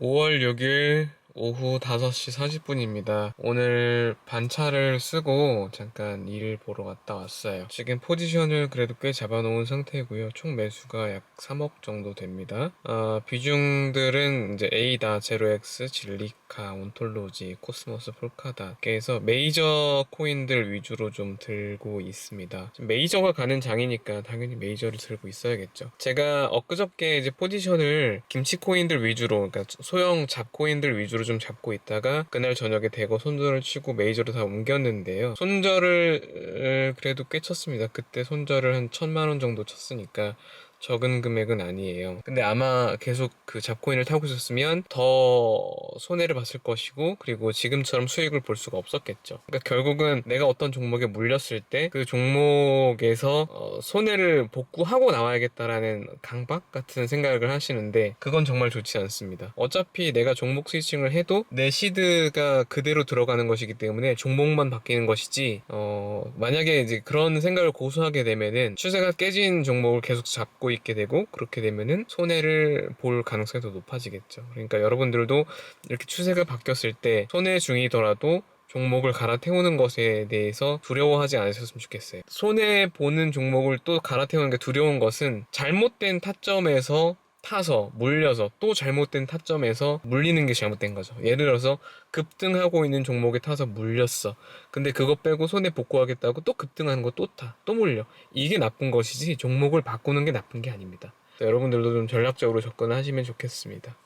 5월 6일 오후 5시 40분입니다. 오늘 반차를 쓰고 잠깐 일을 보러 갔다 왔어요. 지금 포지션을 그래도 꽤 잡아놓은 상태고요. 총 매수가 약 3억 정도 됩니다. 어, 비중들은 이제 에이다, 제로엑스, 진리카, 온톨로지, 코스모스, 폴카다 이렇게 해서 메이저 코인들 위주로 좀 들고 있습니다. 메이저가 가는 장이니까 당연히 메이저를 들고 있어야겠죠. 제가 엊그저께 이제 포지션을 김치 코인들 위주로, 그러니까 소형 잡 코인들 위주로 좀 잡고 있다가 그날 저녁에 대거 손절을 치고 메이저로 다 옮겼는데요. 손절을 어, 그래도 꽤 쳤습니다. 그때 손절을 한 천만 원 정도 쳤으니까 적은 금액은 아니에요. 근데 아마 계속 그 잡코인을 타고 있었으면 더 손해를 봤을 것이고 그리고 지금처럼 수익을 볼 수가 없었겠죠. 그러니까 결국은 내가 어떤 종목에 물렸을 때 그 종목에서 어, 손해를 복구하고 나와야겠다라는 강박 같은 생각을 하시는데 그건 정말 좋지 않습니다. 어차피 내가 종목 스위칭을 해도 내 시드가 그대로 들어가는 것이기 때문에 종목만 바뀌는 것이지 어, 만약에 이제 그런 생각을 고수하게 되면은 추세가 깨진 종목을 계속 잡고 있게 되고 그렇게 되면은 손해를 볼 가능성이 더 높아지겠죠. 그러니까 여러분들도 이렇게 추세가 바뀌었을 때 손해 중이더라도 종목을 갈아태우는 것에 대해서 두려워하지 않으셨으면 좋겠어요. 손해 보는 종목을 또 갈아태우는 게 두려운 것은 잘못된 타점에서 타서 물려서 또 잘못된 타점에서 물리는 게 잘못된 거죠. 예를 들어서 급등하고 있는 종목에 타서 물렸어. 근데 그거 빼고 손해 복구하겠다고 또 급등하는 거 또 타. 또 물려. 이게 나쁜 것이지 종목을 바꾸는 게 나쁜 게 아닙니다. 여러분들도 좀 전략적으로 접근하시면 좋겠습니다.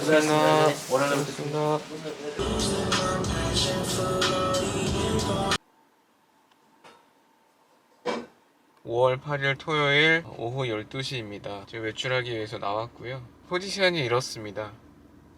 고맙습니다. 고맙습니다. (5월 8일) 토요일 오후 (12시입니다) 지금 외출하기 위해서 나왔고요 포지션이 이렇습니다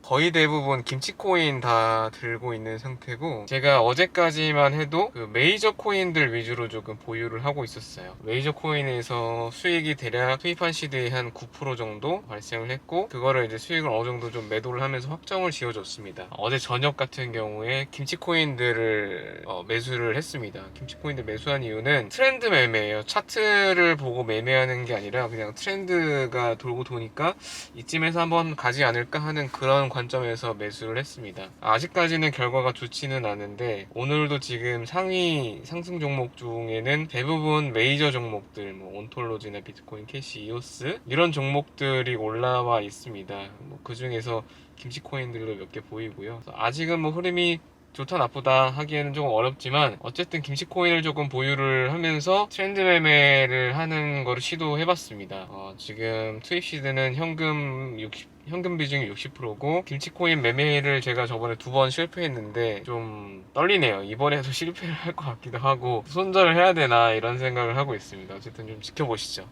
거의 대부분 김치 코인 다 들고 있는 상태고 제가 어제까지만 해도 그 메이저 코인들 위주로 조금 보유를 하고 있었어요. 메이저 코인에서 수익이 대략 투입한 시드의 한9% 정도 발생을 했고 그거를 이제 수익을 어느 정도 좀 매도를 하면서 확정을 지어줬습니다. 어제 저녁 같은 경우에 김치 코인들을 어, 매수를 했습니다. 김치 코인들 매수한 이유는 트렌드 매매예요. 차트를 보고 매매하는 게 아니라 그냥 트렌드가 돌고 도니까 이쯤에서 한번 가지 않을까 하는 그런 관점에서 매수를 했습니다. 아직까지는 결과가 좋지는 않은데 오늘도 지금 상위 상승 종목 중에는 대부분 메이저 종목들 뭐 온톨로지나 비트코인, 캐시, 이오스 이런 종목들이 올라와 있습니다. 뭐 그 중에서 김치코인들도 몇 개 보이고요. 아직은 뭐 흐름이 좋다 나쁘다 하기에는 조금 어렵지만 어쨌든 김치 코인을 조금 보유를 하면서 트렌드 매매를 하는 거를 시도해봤습니다. 어, 지금 투입 시드는 현금 60 현금 비중이 60%고 김치코인 매매를 제가 저번에 두 번 실패했는데 좀 떨리네요. 이번에도 실패를 할 것 같기도 하고 손절을 해야 되나 이런 생각을 하고 있습니다. 어쨌든 좀 지켜보시죠.